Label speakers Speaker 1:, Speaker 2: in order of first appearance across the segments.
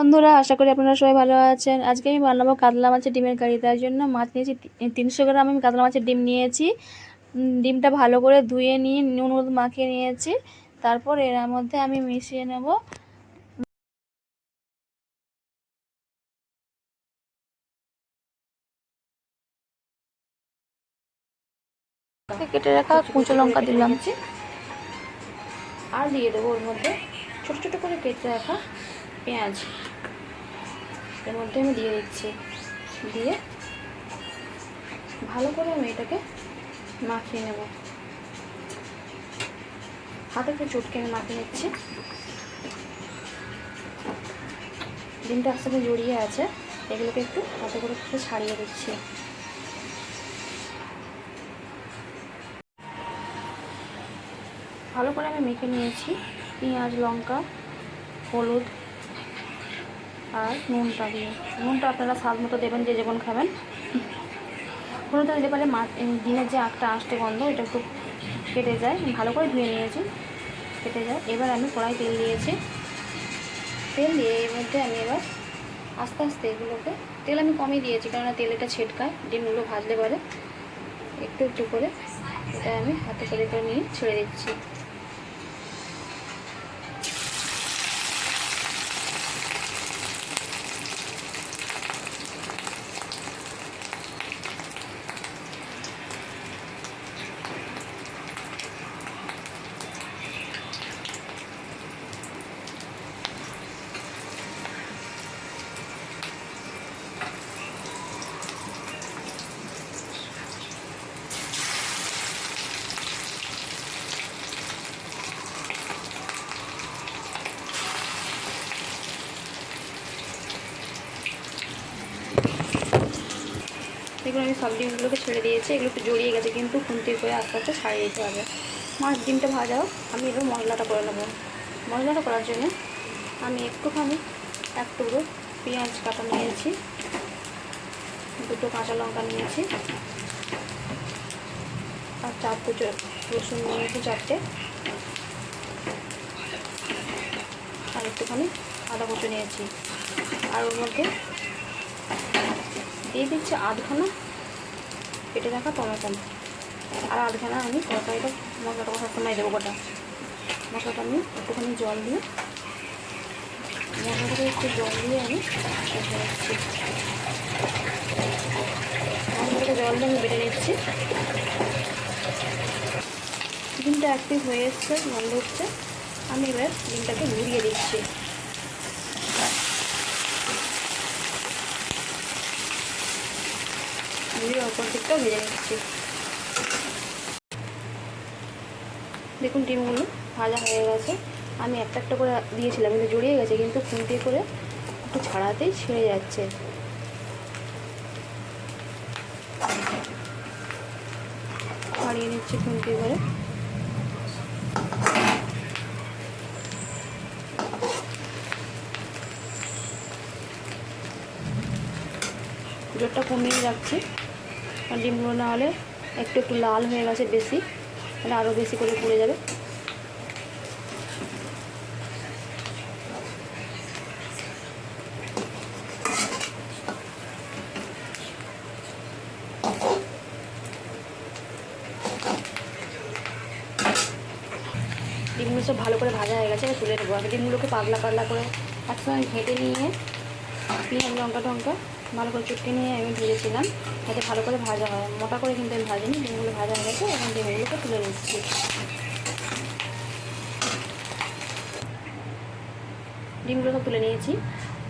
Speaker 1: বন্ধুরা আশা করি আপনারা সবাই ভালো আছেন। আজকে আমি বানাবো কাতলা মাছের ডিমের কারি। তার জন্য মাছ নিয়েছি তিনশো গ্রাম আমি কাতলা মাছের ডিম নিয়েছি। ডিমটা ভালো করে ধুয়ে নিয়ে নুন হলুদ মাখিয়ে নিয়েছি। তারপর এর মধ্যে আমি মিশিয়ে নেব। কেটে রাখা কুঁচো লঙ্কা দিলাম। আর দিয়ে দেবো ওর মধ্যে। ছোট ছোট করে কেটে রাখা পেঁয়াজ। এর মধ্যে আমি দিয়ে দিচ্ছি। দিয়ে ভালো করে আমি এটাকে মাখিয়ে নেব। হাতে একটু চটকে আমি মাখিয়ে নিচ্ছি। ডিমটা একসাথে জড়িয়ে আছে, এগুলোকে একটু হাতে করে একটু ছাড়িয়ে দিচ্ছি। ভালো করে আমি মেখে নিয়েছি। পেঁয়াজ, লঙ্কা, হলুদ আর নুনটা দিয়ে। নুনটা আপনারা স্বাদ মতো দেবেন, যে যেমন খাবেন। হলুদটা দিতে পারলে মাছ ডিমের যে আঁকটা আসতে গন্ধ, এটা একটু কেটে যায়। ভালো করে ধুয়ে নিয়েছি কেটে যায়। এবার আমি কড়াই তেল দিয়েছি। তেল দিয়ে এর মধ্যে আমি এবার আস্তে আস্তে এগুলোকে তেল আমি কমই দিয়েছি, কেননা তেল এটা ছেটকায় ডিমগুলো ভাজলে পরে একটু একটু করে এটা আমি হাতে করে করে নিয়ে ছেড়ে দিচ্ছি। দেখুন আমি সব ডিমগুলোকে ছেড়ে দিয়েছি, এগুলো একটু জড়িয়ে গেছে, কিন্তু খুন্তি করে আস্তে আস্তে ছাড়িয়ে দিতে হবে। মাছ ডিমটা ভাজাও আমি এবার মশলাটা করে নেব। মশলাটা করার জন্য আমি একটুখানি এক টুকরো পেঁয়াজ কাটা নিয়েছি, দুটো কাঁচা লঙ্কা নিয়েছি, আর চার কুচো রসুন নিয়েছি চারটে। আর একটুখানি আদা কুচো নিয়েছি। আর ওর মধ্যে দিয়ে দিচ্ছি আধখানা। কেটে রাখা টমেটো। আর আধখানা আমি তরকারিটা, মশলাটা কষার সময় দেবো গোটা। মশলাটা আমি একটুখানি জল দিয়ে, মশলাটাকে একটু জল দিয়ে আমি মশলাটাকে জল দিয়ে আমি বেটে নিচ্ছি। ডিমটা অ্যাক্টিভ হয়ে এসছে বন্ধ হচ্ছে। আমি এবার ডিমটাকে ঘুরিয়ে দিচ্ছি। অপর দিকটাও ভেজে নিচ্ছি দেখুন ডিমগুলো ভাজা হয়ে গেছে। আমি একটা একটা করে দিয়েছিলাম, কিন্তু জড়িয়ে গেছে, কিন্তু খুন্তি করে একটু ছাড়াতেই ছিঁড়ে যাচ্ছে। ছাড়িয়ে নিচ্ছি খুন্তি করে। জোরটা কমিয়ে রাখছি। ডিমগুলো না হলে একটু একটু লাল হয়ে গেছে বেশি, তাহলে আরও বেশি করে পুড়ে যাবে। ডিমগুলো সব ভালো করে ভাজা হয়ে গেছে তুলে নেব। আগে ডিমগুলোকে পাতলা পাতলা করে একসঙ্গে ঘেঁটে নিয়ে পেঁয়াজ লঙ্কা টঙ্কা ভালো করে চটকে নিয়ে আমি ভেজেছিলাম। যাতে ভালো করে ভাজা হয়। মোটা করে কিন্তু আমি ভাজিনি, ডিমগুলো ভাজা হয়ে গেছে। এখন ডিমগুলোকে তুলে নিচ্ছি। ডিমগুলো সব তুলে নিয়েছি।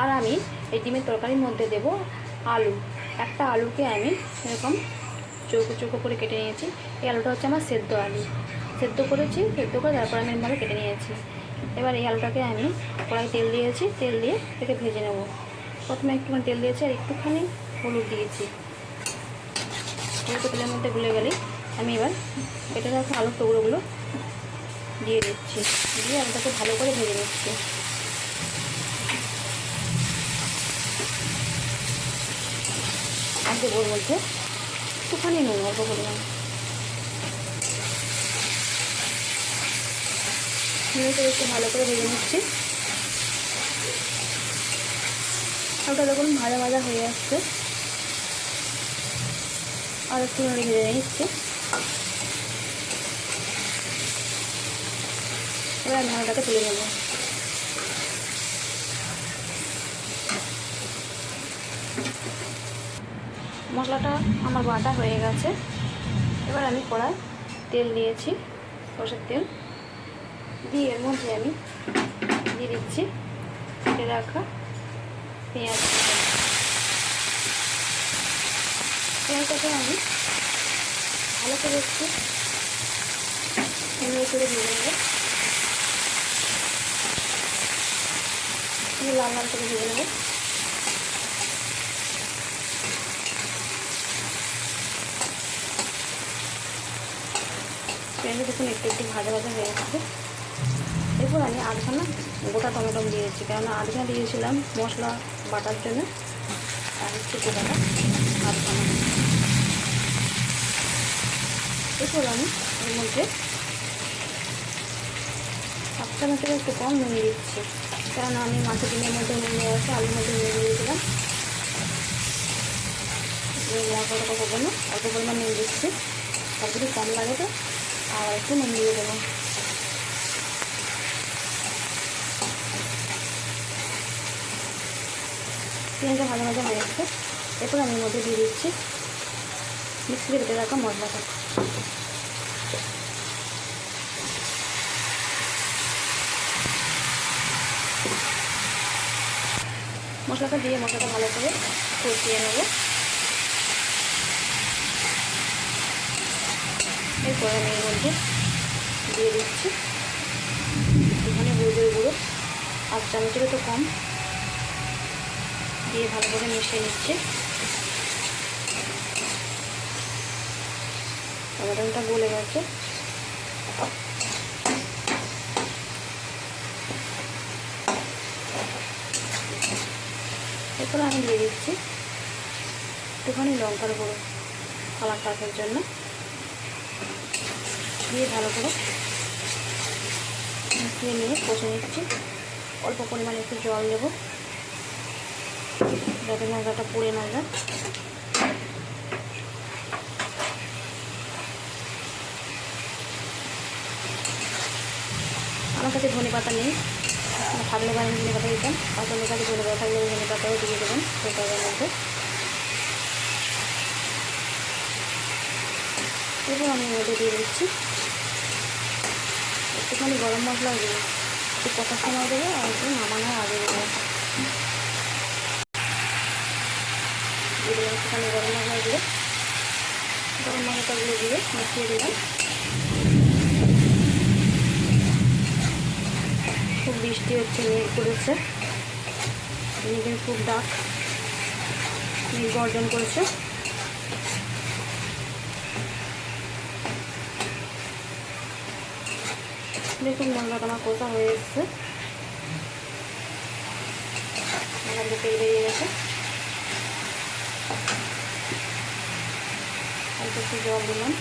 Speaker 1: আর আমি এই ডিমের তরকারির মধ্যে দেব আলু। একটা আলুকে আমি এরকম চৌকো চৌকো করে কেটে নিয়েছি। এই আলুটা হচ্ছে আমার সেদ্ধ আলু। সেদ্ধ করেছি, সেদ্ধ করে তারপর আমি এভাবে কেটে নিয়েছি। এবার এই আলুটাকে আমি কড়াই তেল দিয়েছি। তেল দিয়ে এটাকে ভেজে নেব। প্রথমে একটুখানি তেল দিয়েছি আর একটুখানি হলুদ দিয়েছি। হলুদ তেলের মধ্যে গুলে গেলেই আমি এবার কেটে রাখা আলুর টুকরোগুলো দিয়ে দিচ্ছি। দিয়ে আলুটাকে ভালো করে ভেজে নিচ্ছি। আর দেবো ওর মধ্যে একটুখানি নুন, অল্প পরিমাণ। নুনটা একটু ভালো করে ভেজে নিচ্ছি। ওটা দেখুন ভাজা ভাজা হয়ে আসছে, আর একটু ভেজে নিচ্ছি। এবার ঢাকাটাকে তুলে নেব। মশলাটা আমার বাটা হয়ে গেছে। এবার আমি কড়াই তেল দিয়েছি, সরষের তেল। দিয়ে এর মধ্যে আমি দিয়ে দিচ্ছি রাখা পেঁয়াজ পেঁয়াজটাকে আমি ভালো করে একটু নেড়ে করে ভেজে নেব লাল লাল করে ভেজে নেব পেঁয়াজটা দেখুন একটু একটু ভাজা ভাজা হয়ে গেছে এরপর আমি আধখানা গোটা টমেটো দিয়েছি। কেননা আধখানা দিয়েছিলাম মশলা, বাটার জন্য। আর একটু গোটাটা আধখানা। এরপর আমি এর মধ্যে এক চামচের একটু কম নুন দিচ্ছি। কারণ আমি মাছের ডিমের মধ্যে নুন দেওয়া আছে, আলুর মধ্যে নুন দিয়েছিলাম। অল্প পরিমাণ নুন দিচ্ছি। যদি কম লাগে তো আর একটু নুন দিয়ে দেবো। পেঁয়াজটা ভালো ভাজা হয়ে গেছে। এরপর আমি মধ্যে দিয়ে দিচ্ছি মিক্সিতে কেটে রাখা মশলাটা। মশলাটা দিয়ে মশলাটা ভালো করে কষিয়ে নেব। এরপর আমি এর মধ্যে দিয়ে দিচ্ছি। এখানে হলুদের গুঁড়ো। আর চামচেরও তো কম। দিয়ে ভালো করে মিশিয়ে নিচ্ছি। টমেটোটা গলে গেছে। এরপর আমি দিয়ে দিচ্ছি একটুখানি লঙ্কার গুঁড়ো কালারটা আসার জন্য। দিয়ে ভালো করে মিশিয়ে নিয়ে কষে নিচ্ছি। অল্প পরিমাণে একটু জল দেবো। যাতে মশলাটা পুড়ে না যায়। আমার কাছে ধনে পাতা নেই। থাকলে বা ধনে পাতা দিতাম তোমার কাছে ধনে পাতা থাকলে ধনে পাতাও দিয়ে দেবেন। তরকারির মধ্যে। এরপর আমি মধ্যে দিয়ে দিচ্ছি। একটুখানি গরম মশলা দেবো একটু কষার সময় দেবো আর একটু নামানোর আগে দেবো। দিয়ে দিলাম একটুখানি গরম মশলা দিয়ে গরম মশলাগুলো দিয়ে মিশিয়ে দিলাম। খুব বৃষ্টি হচ্ছে মেঘ করেছে। মেঘের খুব ডাক মেঘ গর্জন করেছে। দেখুন মশলাটা আমার কোথা হয়ে এসছে। আমার বেরিয়ে গেছে। একটু জল দিলাম।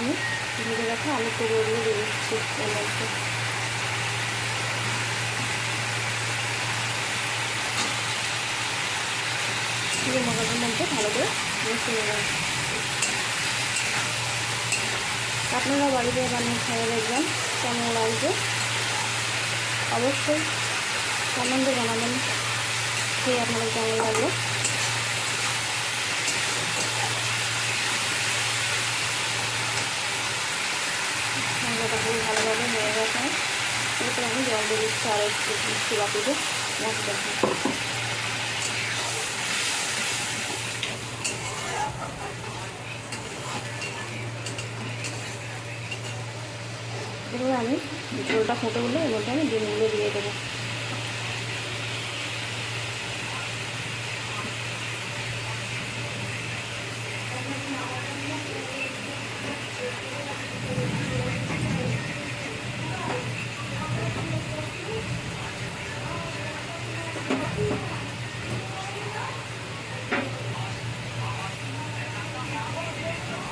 Speaker 1: আমি ভেজে রাখা আলু টুকরোগুলো দিয়ে দিচ্ছি করে আপনারা বাড়িতে বানিয়ে খেয়ে দেখবেন কেমন লাগবে। অবশ্যই কমেন্টে জানাবেন খেয়ে আপনাদের কেমন লাগল। মশলাটা ভালোভাবে হয়ে গেছে। এরপর আমি জল দিয়ে দিচ্ছি আরও একটু বাটিতে এরপরে আমি ঝোলটা ফুটে উঠলে এর আমি ডিমগুলো দিয়ে দেবো।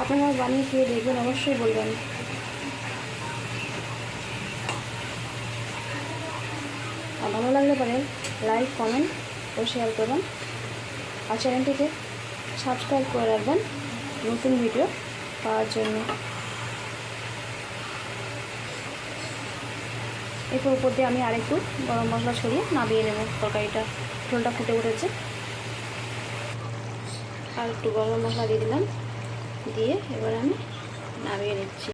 Speaker 1: আপনারা বানিয়ে খেয়ে দেখবেন, অবশ্যই বলবেন। ভালো লাগলে পরে লাইক কমেন্ট ও শেয়ার করবেন আর চ্যানেলটিকে সাবস্ক্রাইব করে রাখবেন নতুন ভিডিও পাওয়ার জন্য। এরপর উপর দিয়ে আমি আরেকটু গরম মশলা ছড়িয়ে নামিয়ে নেব তরকারিটা। ঝোলটা ফুটে উঠেছে। আর একটু গরম মশলা দিয়ে দিলাম। দিয়ে এবার আমি নামিয়ে নিচ্ছি।